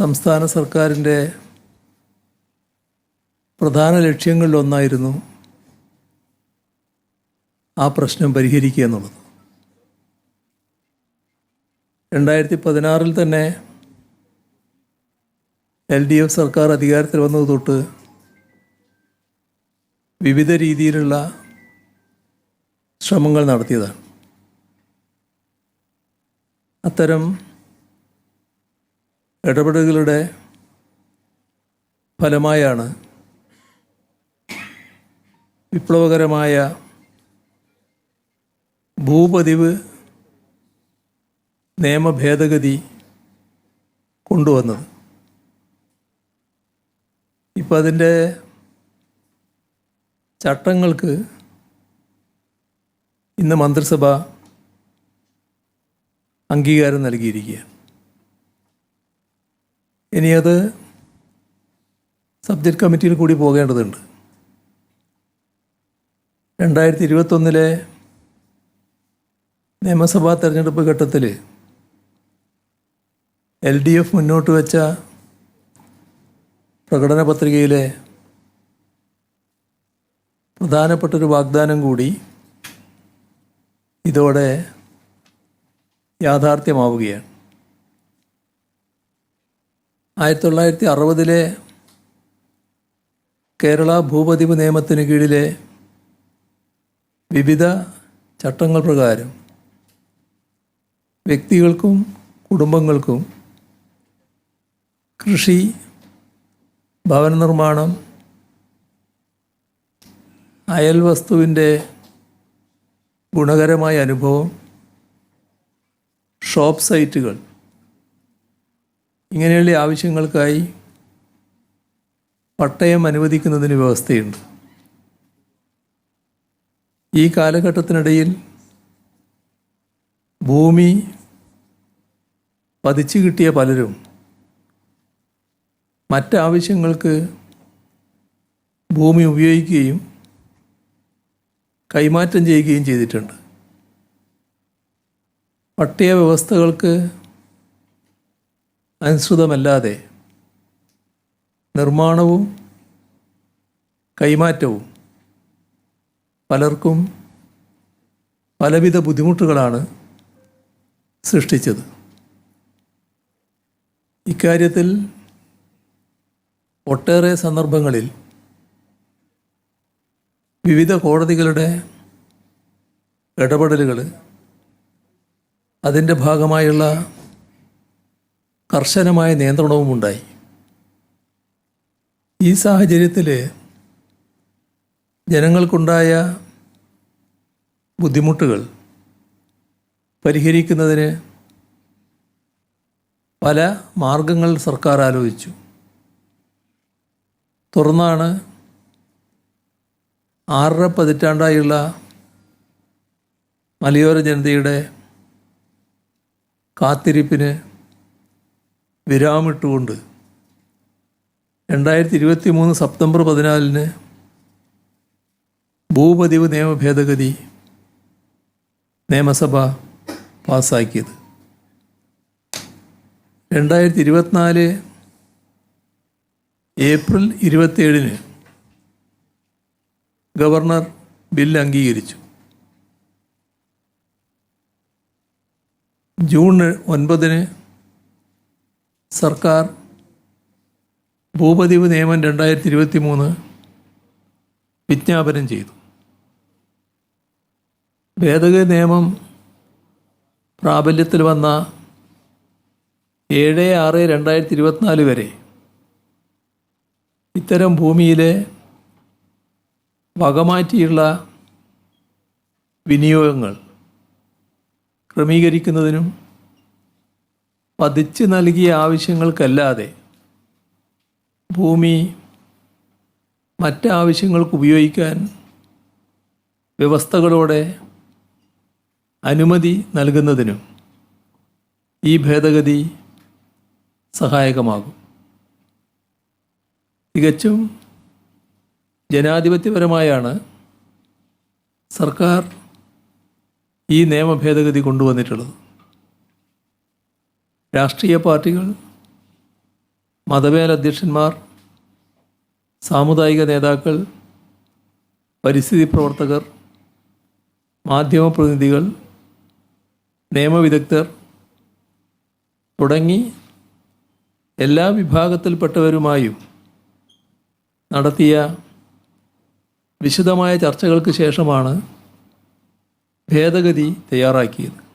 സംസ്ഥാന സർക്കാരിന്റെ പ്രധാന ലക്ഷ്യങ്ങളിലൊന്നായിരുന്നു ആ പ്രശ്നം പരിഹരിക്കുക എന്നുള്ളത്. രണ്ടായിരത്തി പതിനാറിൽ തന്നെ എൽ ഡി എഫ് സർക്കാർ അധികാരത്തിൽ വന്നത് തൊട്ട് വിവിധ രീതിയിലുള്ള ശ്രമങ്ങൾ നടത്തിയതാണ്. അത്തരം ഇടപെടലുകളുടെ ഫലമായാണ് വിപ്ലവകരമായ ഭൂപതിവ് നിയമഭേദഗതി കൊണ്ടുവന്നത്. ഇപ്പം അതിന്റെ ചട്ടങ്ങൾക്ക് ഇന്ന് മന്ത്രിസഭ അംഗീകാരം നൽകിയിരിക്കുകയാണ്. ഇനി അത് സബ്ജക്റ്റ് കമ്മിറ്റിയിൽ കൂടി പോകേണ്ടതുണ്ട്. രണ്ടായിരത്തി ഇരുപത്തൊന്നിലെ നിയമസഭാ തെരഞ്ഞെടുപ്പ് ഘട്ടത്തിൽ എൽ ഡി എഫ് മുന്നോട്ട് വെച്ച പ്രകടന പത്രികയിലെ പ്രധാനപ്പെട്ടൊരു വാഗ്ദാനം കൂടി ഇതോടെ യാഥാർത്ഥ്യമാവുകയാണ്. ആയിരത്തി തൊള്ളായിരത്തി അറുപതിലെ കേരള ഭൂപതിവ് നിയമത്തിന് കീഴിലെ വിവിധ ചട്ടങ്ങൾ പ്രകാരം വ്യക്തികൾക്കും കുടുംബങ്ങൾക്കും കൃഷി ഭവന നിർമ്മാണം അയൽ വസ്തുവിന്റെ ഗുണകരമായ അനുഭവം ഷോപ്പ് സൈറ്റുകൾ ഇങ്ങനെയുള്ള ആവശ്യങ്ങൾക്കായി പട്ടയം അനുവദിക്കുന്നതിന് വ്യവസ്ഥയുണ്ട്. ഈ കാലഘട്ടത്തിനിടയിൽ ഭൂമി പതിച്ചു കിട്ടിയ പലരും മറ്റാവശ്യങ്ങൾക്ക് ഭൂമി ഉപയോഗിക്കുകയും കൈമാറ്റം ചെയ്യുകയും ചെയ്തിട്ടുണ്ട്. പട്ടയ വ്യവസ്ഥകൾക്ക് അനുസൃതമല്ലാതെ നിർമ്മാണവും കൈമാറ്റവും പലർക്കും പലവിധ ബുദ്ധിമുട്ടുകളാണ് സൃഷ്ടിച്ചത്. ഇക്കാര്യത്തിൽ ഒട്ടേറെ സന്ദർഭങ്ങളിൽ വിവിധ കോടതികളുടെ ഇടപെടലുകൾ അതിന്റെ ഭാഗമായുള്ള കർശനമായ നിയന്ത്രണവും ഉണ്ടായി. ഈ സാഹചര്യത്തിൽ ജനങ്ങൾക്കുണ്ടായ ബുദ്ധിമുട്ടുകൾ പരിഹരിക്കുന്നതിന് പല മാർഗങ്ങൾ സർക്കാർ ആലോചിച്ചു. തുറന്നാണ് ആറര പതിറ്റാണ്ടായുള്ള മലയോര ജനതയുടെ കാത്തിരിപ്പിന് വിരാമിട്ടുകൊണ്ട് രണ്ടായിരത്തി ഇരുപത്തി മൂന്ന് സെപ്റ്റംബർ പതിനാലിന് ഭൂപതിവ് നിയമ ഭേദഗതി നിയമസഭ പാസ്സാക്കിയത് രണ്ടായിരത്തി ഇരുപത്തിനാല് ഏപ്രിൽ ഇരുപത്തേഴിന് ഗവർണർ ബിൽ അംഗീകരിച്ചു. ജൂൺ ഒൻപതിന് സർക്കാർ ഭൂപതിവ് നിയമം രണ്ടായിരത്തി ഇരുപത്തി മൂന്ന് വിജ്ഞാപനം ചെയ്തു. ഭേദഗതി നിയമം പ്രാബല്യത്തിൽ വന്ന ഏഴ് ആറ് രണ്ടായിരത്തി ഇരുപത്തിനാല് വരെ ഇത്തരം ഭൂമിയിലെ വകമാറ്റിയുള്ള വിനിയോഗങ്ങൾ ക്രമീകരിക്കുന്നതിനും പതിച്ച് നൽകിയ ആവശ്യങ്ങൾക്കല്ലാതെ ഭൂമി മറ്റാവശ്യങ്ങൾക്ക് ഉപയോഗിക്കാൻ വ്യവസ്ഥകളോടെ അനുമതി നൽകുന്നതിനും ഈ ഭേദഗതി സഹായകമാകും. തികച്ചും ജനാധിപത്യപരമായാണ് സർക്കാർ ഈ നിയമ ഭേദഗതി കൊണ്ടുവന്നിട്ടുള്ളത്. രാഷ്ട്രീയ പാർട്ടികൾ മതമേലധ്യക്ഷന്മാർ സാമുദായിക നേതാക്കൾ പരിസ്ഥിതി പ്രവർത്തകർ മാധ്യമപ്രതിനിധികൾ നിയമവിദഗ്ധർ തുടങ്ങി എല്ലാ വിഭാഗത്തിൽപ്പെട്ടവരുമായും നടത്തിയ വിശദമായ ചർച്ചകൾക്ക് ശേഷമാണ് ഭേദഗതി തയ്യാറാക്കിയത്.